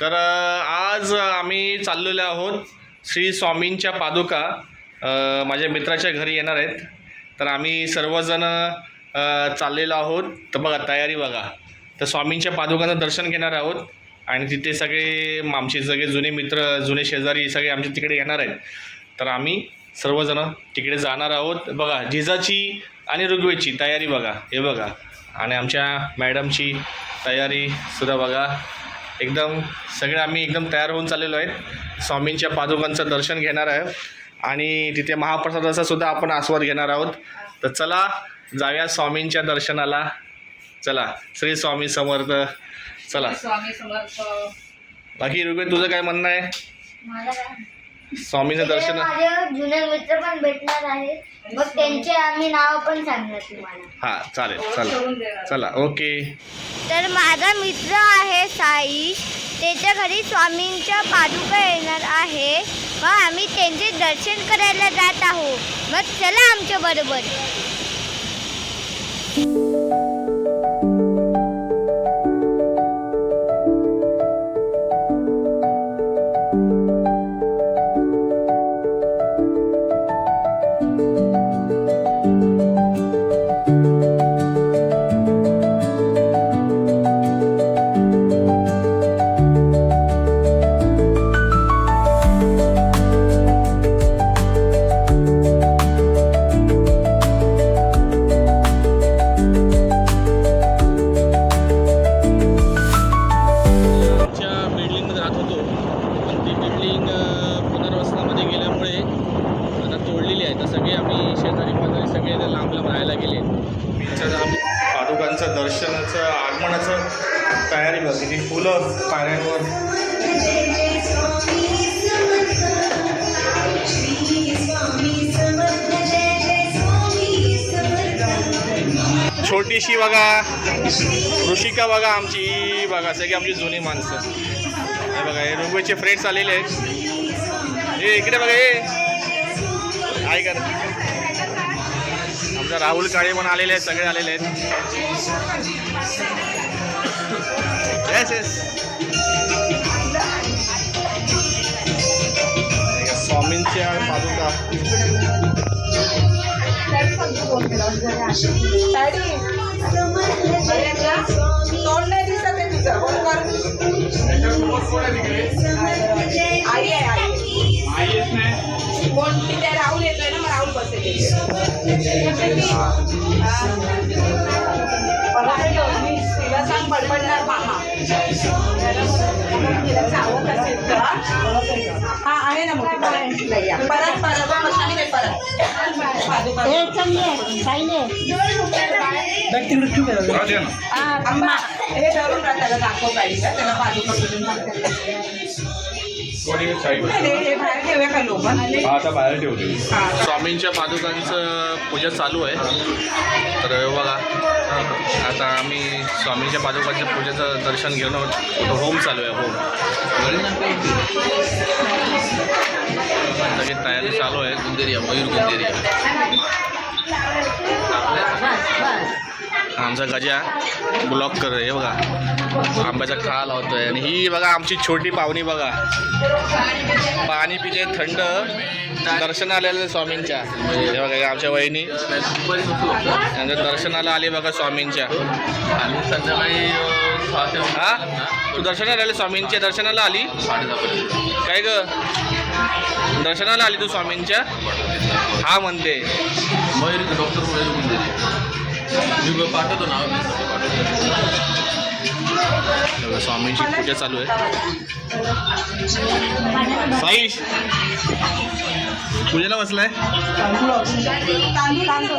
तर आज आम्ही चाललेलो आहोत श्री स्वामींच्या पादुका. माझ्या मित्राच्या घरी येणार आहेत. तर आम्ही सर्वजण चाललेलो आहोत. तर बघा तयारी बघा. तर स्वामींच्या पादुकांचं दर्शन घेणार आहोत. आणि तिथे सगळे आमचे सगळे जुने मित्र जुने शेजारी सगळे आमचे तिकडे येणार आहेत. तर आम्ही सर्वजण तिकडे जाणार आहोत. बघा जिजाची आणि ऋग्वेदची तयारी बघा. हे बघा. आणि आमच्या मॅडमची तयारी सुद्धा बघा. एकदम सगळे आम्ही एकदम तयार होऊन चाललेलो आहे स्वामींच्या पादुकांचं दर्शन घेणार आहे. आणि तिथे महाप्रसादाचा सुद्धा आपण आस्वाद घेणार आहोत. तर चला जाऊया स्वामींच्या दर्शनाला. चला श्री स्वामी समर्थ. चला. स्वामी समर्थ. बाकी ऋग्वेद तुझं काय म्हणणं आहे? स्वामीचं दर्शन माझे जुने मित्र पण भेटणार आहेत. मग त्यांचे आम्ही नाव पण सांगणार तुम्हाला. हां चालेल चला. सोडून देणार. चला ओके. तर माझा मित्र त्याच्या घरी स्वामींच्या पादुका येणार आहे. मग आम्ही त्यांचे दर्शन करायला जात आहोत. मग चला आमच्या तयारी बघ किती फुलं पायऱ्यांवर छोटीशी बघा ऋषिका बघा आमची बघा सगळी आमची जुनी माणसं. हे बघा हे रुग्वेचे फ्रेंड्स आलेले आहेत. हे इकडे बघा हे. काय कर? आमचा राहुल काळे पण आलेले आहेत सगळे आलेले आहेत. येस येस स्वामींच्या पादुका तोंड नाही दिसत आहे कर आई आहे आई कोण तिथे राहुल येतोय ना मग राहुल बसेल हा आहे ना मोठी परत परत परत नाही परत हे. धरून त्याला दाखव पाहिजे का त्याला पादुका आता बाहेर ठेवते हा. स्वामींच्या पादुकांचं पूजा चालू आहे. तर बघा आता आम्ही स्वामींच्या पादुकांच्या पूजेचं दर्शन घेऊन होम चालू आहे होम. सगळी तयारी चालू आहे गुंदेरिया मयूर गुंदेरिया. आमचा गजा ब्लॉक कर हे बघा. आंब्याचा खा लावतोय. आणि ही बघा आमची छोटी पाहुणी बघा. पाणी पिजे थंड. दर्शन आलेलं स्वामींच्या. हे बघा आमच्या वहिनी. त्यांच्या दर्शनाला आले बघा स्वामींच्या. संध्याकाळी हा? तू दर्शनाला आले स्वामींच्या? दर्शनाला आली? काय ग? दर्शनाला आली तू स्वामींच्या? हा म्हणते. डॉक्टर मी पाठवतो नाव मी सगळं पाठवतो. स्वामींची पूजा चालू आहे. साईश पूजेला बसलाय? तांदूळ तांदूळ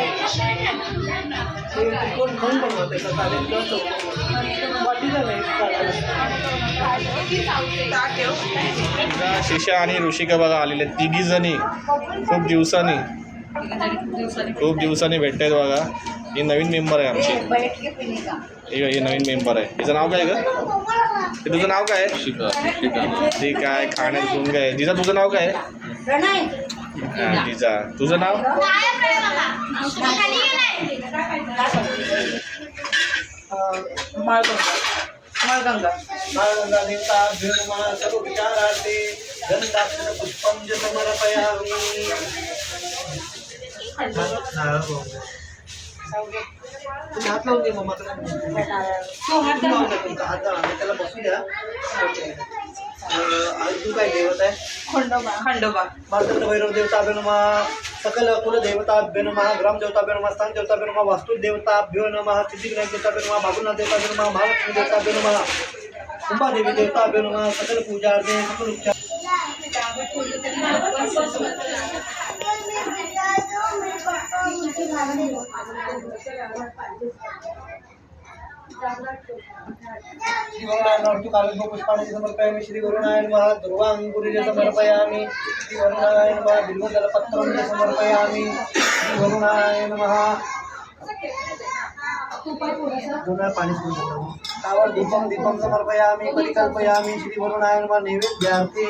कोण कोण बनवते चालेल किंवा शिशा आणि ऋषिका बघा आलेले तिघी जणी खूप दिवसांनी खूप दिवसांनी भेटत आहेत बघा. ही नवीन मेंबर आहे आमची. ही ही नवीन मेंबर आहे. तिचं नाव काय ग? हे तुझं नाव काय? शिका ठीक आहे खाण्यात गुंग आहे. जिजा तुझं नाव काय? आहे हा, जिजा. तुझं नाव? माळगंगा. माळगंगा. देवता गंधाक्षर समर्पयामि. तुम्ही हात लावून दे मम्मा तुला. तो हात लावून द्या त्याला बसू द्या. अं, आणि तू काय देवत आहे? खंडोबा. खंडोबा. मातृ भैरव देवताभ्यो नमः सकल कुल देवताभ्यो नमः ग्राम देवताभ्यो नमः स्थान देवताभ्यो नमः वास्तु देवताभ्यो नमः सिद्धिविनायक देवताभ्यो नमः भागुनाथ देवताभ्यो नमः महालक्ष्मी देवताभ्यो नमः कुंभादेवी देवताभ्यो नमः सकल पूजा पूजार्थे सकल उपचार Thank you. कालिंग पुष्पाणि समर्पयामि श्री वरुणाय नमः समर्पयामि श्री वरुणाय नमः बिल्वदलपत्रं च समर्पयामि श्री वरुणाय नमः पाणी तावर दीपम दीपम समर्पयामि परिकल्पयामि श्री वरुणाय नमः नैवेद्यार्थे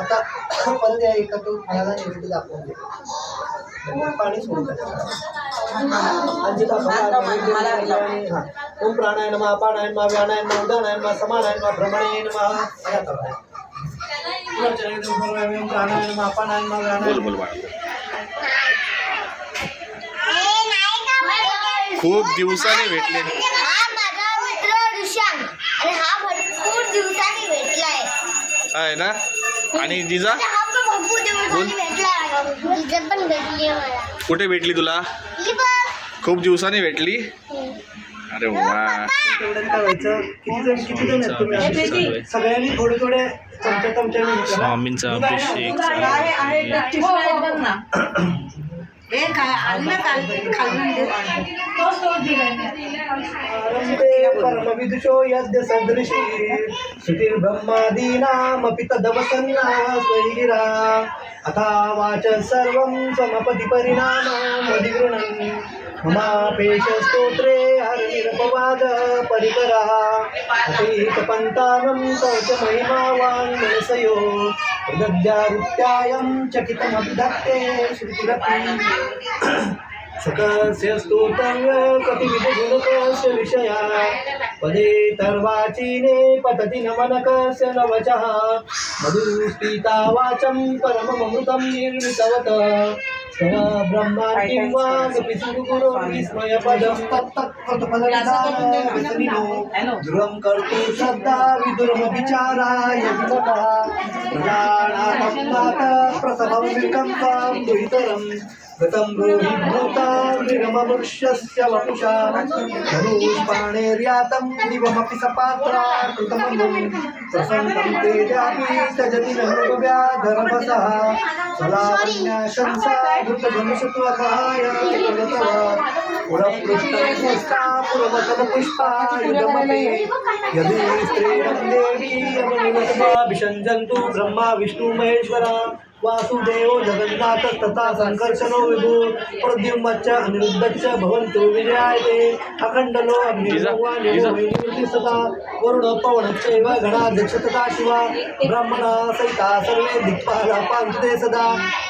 आता परत या एकत्र फळाला नैवेद्य दाखवून दे पाणी सोडून ओम प्राणाय नमः अपानाय नमः व्यानाय नमः उदानाय नमः समानाय नमः भ्रमणे नमः. ओम प्राणाय नमः अपानाय नमः व्यानाय बोल बोल बाळा खूप दिवसांनी भेटले. हा माझा मित्र ऋषांक आणि हा भरपूर दिवसांनी भेटलाय. आहे ना? आणि जिजा? हा कुठे भेटली तुला? ही खूप दिवसांनी भेटली. अरे वा. तेवढ्याने काय व्हायचं? किती जण किती जण आहेत तुम्ही? सगळ्यांनी थोडे थोडे? स्वामींचा अभिषेक. हे काय? आली काल खालून दे. परमविदुषो सदृशी. श्रुतिर्ब्रह्मादीनामपि तदवसन्ना स्वैगिरा अथा वाच सर्वं समपदि परिणाममधिगृणन् ममापेशस्तोत्रे हरिनिरपवाद परिकरा। अतीतपन्तानं कवच महिमावान् मनसयो। प्रदद्यारुत्यायं चकितमभिधत्ते श्रुतिरपि सकस्य स्तोत्रव्य कतिविधगुणकस्य विषया। पदे तर्वाचीने पतति नमनकस्य न मधुस्थिता वाचं परममृतं निर्मितवत। स्तव ब्रह्माण्डिं वा कपि सुगुरो विस्मयपदं तत्तत्पदपदविधानो ध्रुवं कर्तुं श्रद्धा विदुरमविचाराय विमतः प्रजानात्मात प्रसभं विकम्पां दुहितरम् गतं ब्रूहि भूता वपुषा धनुष्पाणेर्यातं दिवमपि सपात्रा कृतमनुं प्रसन्नं तेजापि त्यजति न मृगव्याधरभसः सलावण्यशंसा धृतधनुषत्वकाय प्रणतव पुरपृष्ठं यदि स्त्रीणं देवी यमनिमतमाभिषञ्जन्तु ब्रह्मा विष्णुमहेश्वरा वासुदेव जगन्नाथस्तथा सङ्कर्षणो विभु प्रद्युम्नश्च अनिरुद्धश्च भवन्तु विजयायते। अखण्डलो अग्निर्वाणि सदा वरुण पवनश्चैव गणाध्यक्ष तथा शिवा। ब्राह्मणा सहिता सर्वे दिक्पाला पान्तु सदा।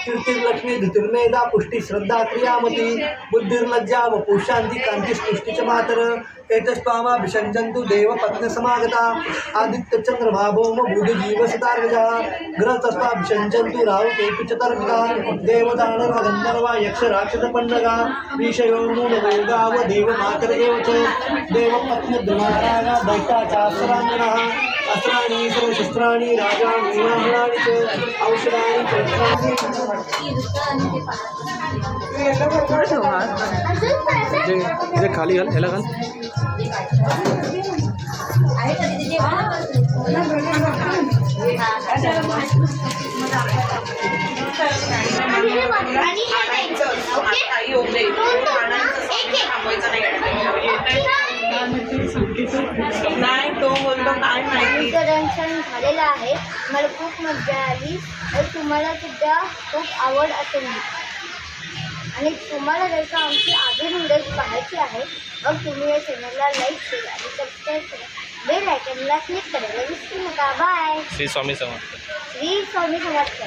कीर्तिर्लक्ष्मी धृतिर्मेधा पुष्टी श्रद्धा क्रियामती बुद्धिर्लज्जा वपु शान्ति कान्तिस्तुष्टि च मातर। एतस्त्वामाभिषञ्जन्तु देवपत्नसमागता आदित्यचन्द्रमा भौम बुधजीवसतार्गजा ग्रहतस्त्वाभिषञ्जन्तु राहु केतु च तर्मिका देवदानव गन्धर्वा यक्ष राक्षसपन्नगा विषयो नूनवेगाव देवमातर एव च देवपत्नद्रुमारागा दैत्याचास्त्राङ्गणः अस्त्राणि सर्वशस्त्राणि राजाणि च। औषधानि च खाली घाल ह्याला घाल। आणि नाही. तो बोलतो काय माहिती. दर्शन झालेलं आहे. मला खूप मजा आली. आणि तुम्हाला सुद्धा खूप आवड असेल. आणि तुम्हाला जसं आमची आधी मुदत पाहायची आहे मग तुम्ही या चॅनलला लाईक करा आणि सबस्क्राईब करा. बेल आयकनला क्लिक करायला विसरू नका. बाय श्री स्वामी समर्थ. श्री स्वामी समर्थ.